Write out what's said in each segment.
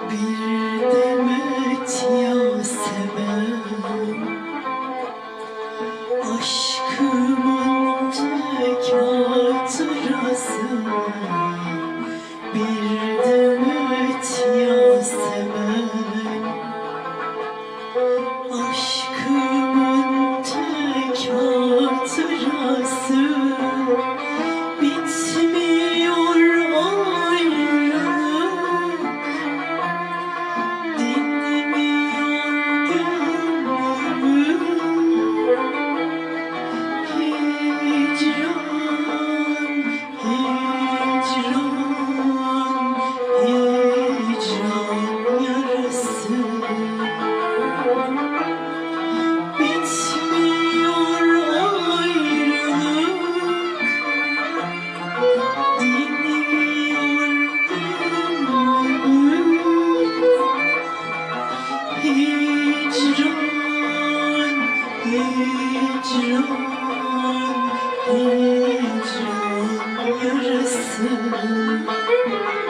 Bir demet yasemen. Aşkımın tek hatırası. Bir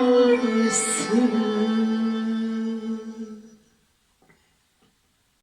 varsın